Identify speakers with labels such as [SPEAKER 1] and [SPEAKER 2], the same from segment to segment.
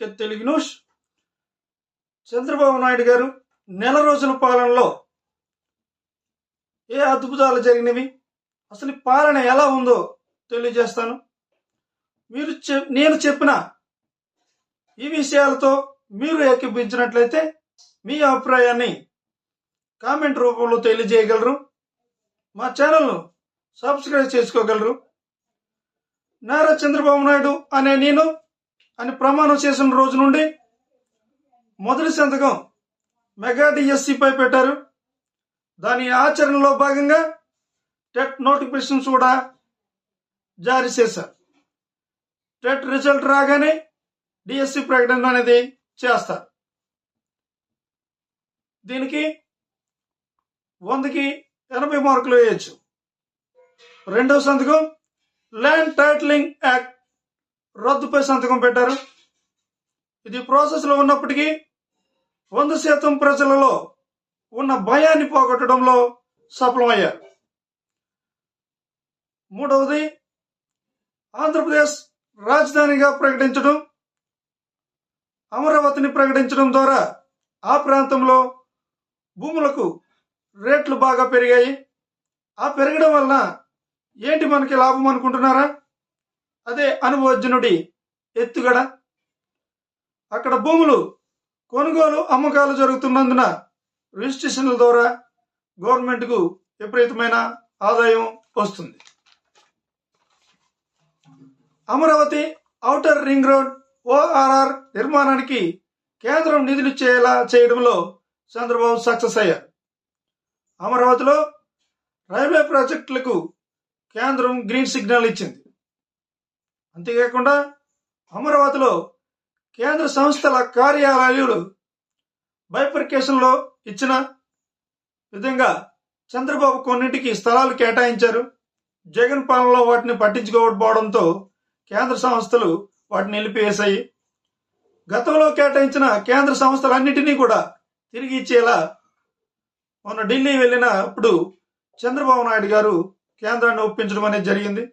[SPEAKER 1] RK Telugu news Chandrababu Naidu గారు నెల రోజుల పాలనలో ఏ అద్భుతాలు జరిగినవి? అసలు పాలన ఎలా ఉందో తెలియజేస్తాను. మీరు నేను చెప్పిన ఈ విషయాలతో మీరు ఏకీపించినట్లయితే మీ అభిప్రాయాన్ని కామెంట్ రూపంలో తెలియజేయగలరు. మా ఛానల్ను సబ్స్క్రైబ్ చేసుకోగలరు. నారా చంద్రబాబు నాయుడు అనే నేను అని ప్రమాణం చేసిన రోజు నుండి మొదటి సంతకం మెగా డిఎస్సిపై పెట్టారు. దాని ఆచరణలో భాగంగా టెట్ నోటిఫికేషన్స్ కూడా జారీ చేశారు. టెట్ రిజల్ట్ రాగానే డిఎస్సి ప్రకటన అనేది చేస్తారు. దీనికి వందకి ఎనభై మార్కులు వేయచ్చు. రెండవ సంతకం ల్యాండ్ టైటిలింగ్ యాక్ట్ రద్దుపై సంతకం పెట్టారు. ఇది ప్రాసెస్లో ఉన్నప్పటికీ వంద శాతం ప్రజలలో ఉన్న భయాన్ని పోగొట్టడంలో సఫలమయ్యారు. మూడవది ఆంధ్రప్రదేశ్ రాజధానిగా ప్రకటించడం అమరావతిని ప్రకటించడం ద్వారా ఆ ప్రాంతంలో భూములకు రేట్లు బాగా పెరిగాయి. ఆ పెరగడం వలన ఏంటి మనకి లాభం అనుకుంటున్నారా? అదే అనుభవజ్ఞుడి ఎత్తుగడ. అక్కడ భూములు కొనుగోలు అమ్మకాలు జరుగుతున్నందున రిజిస్ట్రేషన్ల ద్వారా గవర్నమెంట్కు విపరీతమైన ఆదాయం వస్తుంది. Amaravati outer ring road ORR నిర్మాణానికి కేంద్రం నిధులు చేయేలా చేయడంలో చంద్రబాబు సక్సెస్ అయ్యారు. అమరావతిలో రైల్వే ప్రాజెక్టులకు కేంద్రం గ్రీన్ సిగ్నల్ ఇచ్చింది. అంతేకాకుండా అమరావతిలో కేంద్ర సంస్థల కార్యాలయాలు బైఫర్కేషన్లో ఇచ్చిన విధంగా చంద్రబాబు కొన్నింటికి స్థలాలు కేటాయించారు. జగన్ పాలనలో వాటిని పట్టించుకోకపోవడంతో కేంద్ర సంస్థలు వాటిని నిలిపివేశాయి. గతంలో కేటాయించిన కేంద్ర సంస్థలన్నిటినీ కూడా తిరిగి ఇచ్చేలా మొన్న ఢిల్లీ వెళ్ళినప్పుడు చంద్రబాబు నాయుడు గారు కేంద్రాన్ని ఒప్పించడం అనేది జరిగింది.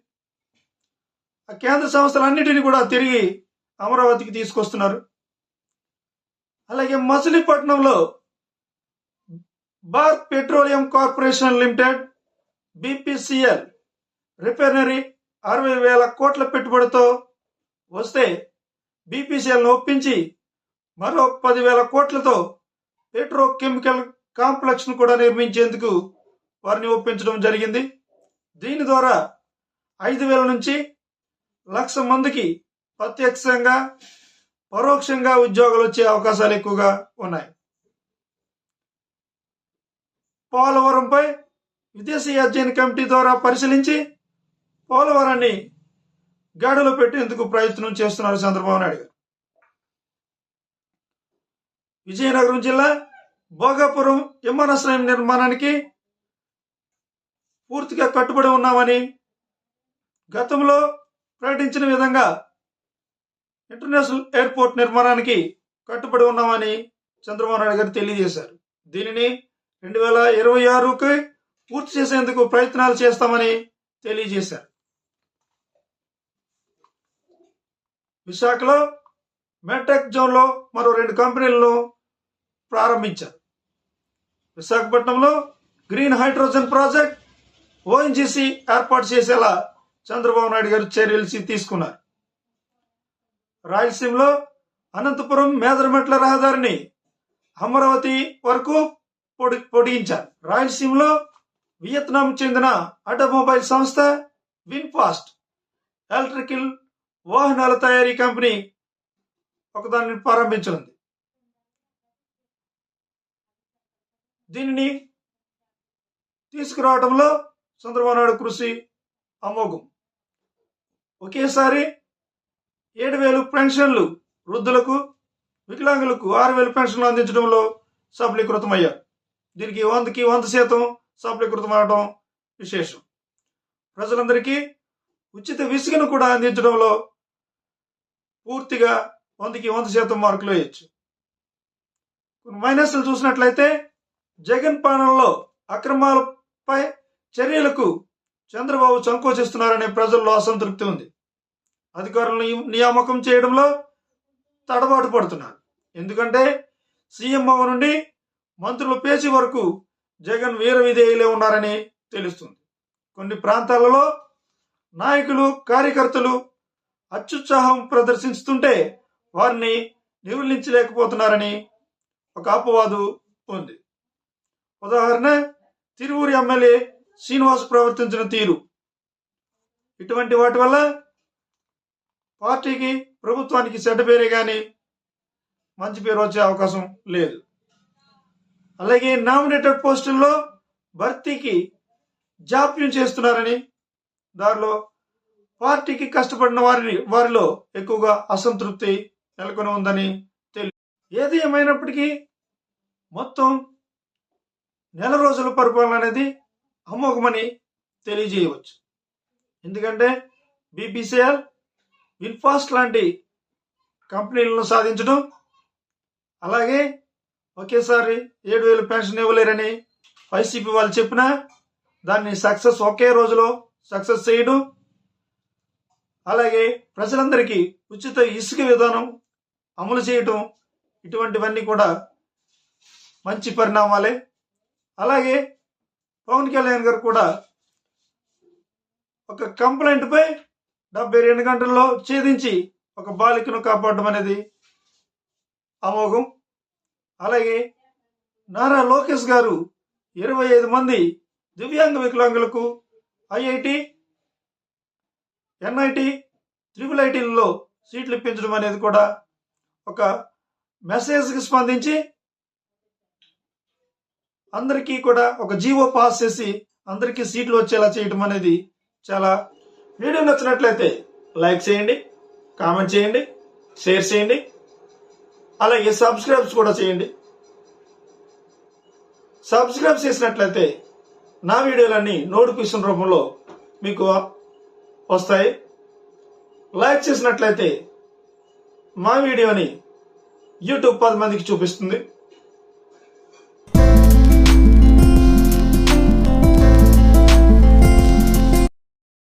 [SPEAKER 1] ఆ కేంద్ర సంస్థలన్నిటిని కూడా తిరిగి అమరావతికి తీసుకొస్తున్నారు. అలాగే మచిలీపట్నంలో Bharat petroleum corporation limited BPCL refinery అరవై వేల కోట్ల పెట్టుబడితో వస్తే బీపీసీఎల్ను ఒప్పించి మరో పదివేల కోట్లతో పెట్రోకెమికల్ కాంప్లెక్స్ కూడా నిర్మించేందుకు వారిని ఒప్పించడం జరిగింది. దీని ద్వారా ఐదు వేల నుంచి లక్ష మందికి ప్రత్యక్షంగా పరోక్షంగా ఉద్యోగాలు వచ్చే అవకాశాలు ఎక్కువగా ఉన్నాయి. పోలవరంపై విదేశీ అధ్యయన కమిటీ ద్వారా పరిశీలించి పోలవరాన్ని గాడిలో పెట్టేందుకు ప్రయత్నం చేస్తున్నారు చంద్రబాబు నాయుడు గారు. విజయనగరం జిల్లా భోగాపురం విమానాశ్రయం నిర్మాణానికి పూర్తిగా కట్టుబడి ఉన్నామని గతంలో ప్రకటించిన విధంగా ఇంటర్నేషనల్ ఎయిర్పోర్ట్ నిర్మాణానికి కట్టుబడి ఉన్నామని చంద్రబాబు నాయుడు గారు తెలియజేశారు. దీనిని రెండు వేల ఇరవై ఆరుకి పూర్తి చేసేందుకు ప్రయత్నాలు చేస్తామని తెలియజేశారు. విశాఖలో మెటెక్ జోన్లో మరో రెండు కంపెనీలను ప్రారంభించారు. విశాఖపట్నంలో గ్రీన్ హైడ్రోజన్ ప్రాజెక్ట్ ఓఎన్జీసీ ఏర్పాటు చేసేలా చంద్రబాబు నాయుడు గారు చర్యలు తీసుకున్నారు. రాయలసీమలో అనంతపురం మేదరమెట్ల రహదారిని అమరావతి వరకు పొడి పొడిగించారు. రాయలసీమలో వియత్నాం చెందిన ఆటోమొబైల్ సంస్థ విన్ఫాస్ట్ ఎలక్ట్రికల్ వాహనాల తయారీ కంపెనీ ఒకదాన్ని ప్రారంభించనుంది. దీనిని తీసుకురావడంలో చంద్రబాబు నాయుడు కృషి అమోఘం. ఒకేసారి ఏడు వేలు పెన్షన్లు వృద్ధులకు వికలాంగులకు ఆరు వేలు పెన్షన్లు అందించడంలో సఫలీకృతమయ్యారు దీనికి వందకి వంద శాతం సఫలీకృతం అవడం విశేషం. ప్రజలందరికీ ఉచిత విసుగును కూడా అందించడంలో పూర్తిగా వందకి వంద శాతం మార్కులు వేయచ్చు. కొన్ని మైనస్లు చూసినట్లయితే జగన్ పాలనలో అక్రమాలపై చర్యలకు చంద్రబాబు సంకోచిస్తున్నారనే ప్రజల్లో అసంతృప్తి ఉంది. అధికారులను నియామకం చేయడంలో తడబాటు పడుతున్నారు. ఎందుకంటే సీఎం భవన్ నుండి మంత్రులు పేచి వరకు జగన్ వీర విధేయులే ఉన్నారని తెలుస్తుంది. కొన్ని ప్రాంతాలలో నాయకులు కార్యకర్తలు అత్యుత్సాహం ప్రదర్శిస్తుంటే వారిని నిర్వహించలేకపోతున్నారని ఒక అపవాదు ఉంది. ఉదాహరణ తిరువూరి ఎమ్మెల్యే శ్రీనివాస్ ప్రవర్తించిన తీరు. ఇటువంటి వాటి వల్ల పార్టీకి ప్రభుత్వానికి చెడ్డ పేరే కానీ మంచి పేరు వచ్చే అవకాశం లేదు. అలాగే నామినేటెడ్ పోస్టుల్లో భర్తీకి జాప్యం చేస్తున్నారని దానిలో పార్టీకి కష్టపడిన వారిని వారిలో ఎక్కువగా అసంతృప్తి నెలకొని ఉందని తెలియదు ఏది ఏమైనప్పటికీ మొత్తం నెల రోజుల పరిపాలన అనేది అమ్మకమని తెలియజేయవచ్చు. ఎందుకంటే బీపీసీఎల్ విన్ఫాస్ట్ లాంటి కంపెనీలను సాధించడం అలాగే ఒకేసారి ఏడు వేలు పెన్షన్ ఇవ్వలేరని వైసీపీ వాళ్ళు చెప్పినా దాన్ని సక్సెస్ ఒకే రోజులో సక్సెస్ చేయడం అలాగే ప్రజలందరికీ ఉచిత ఇసుక విధానం అమలు చేయటం ఇటువంటివన్నీ కూడా మంచి పరిణామాలే. అలాగే పవన్ కళ్యాణ్ గారు కూడా ఒక కంప్లైంట్పై డెబ్బై రెండు గంటల్లో ఛేదించి ఒక బాలికను కాపాడడం అనేది అమోఘం. అలాగే నారా లోకేష్ గారు ఇరవై ఐదు మంది దివ్యాంగ వికలాంగులకు ఐఐటి ఎన్ఐటి త్రిపుల్ ఐటీలలో సీట్లు ఇప్పించడం అనేది కూడా ఒక మెసేజ్కి స్పందించి అందరికీ కూడా ఒక జీవో పాస్ చేసి అందరికీ సీట్లు వచ్చేలా చేయడం అనేది చాలా వీడియో నచ్చినట్లయితే లైక్ చేయండి కామెంట్ చేయండి షేర్ చేయండి అలాగే సబ్స్క్రైబ్స్ కూడా చేయండి. సబ్స్క్రైబ్ చేసినట్లయితే నా వీడియోలన్నీ నోటిఫికేషన్ రూపంలో మీకు వస్తాయి. లైక్ చేసినట్లయితే మా వీడియోని యూట్యూబ్ పది మందికి చూపిస్తుంది.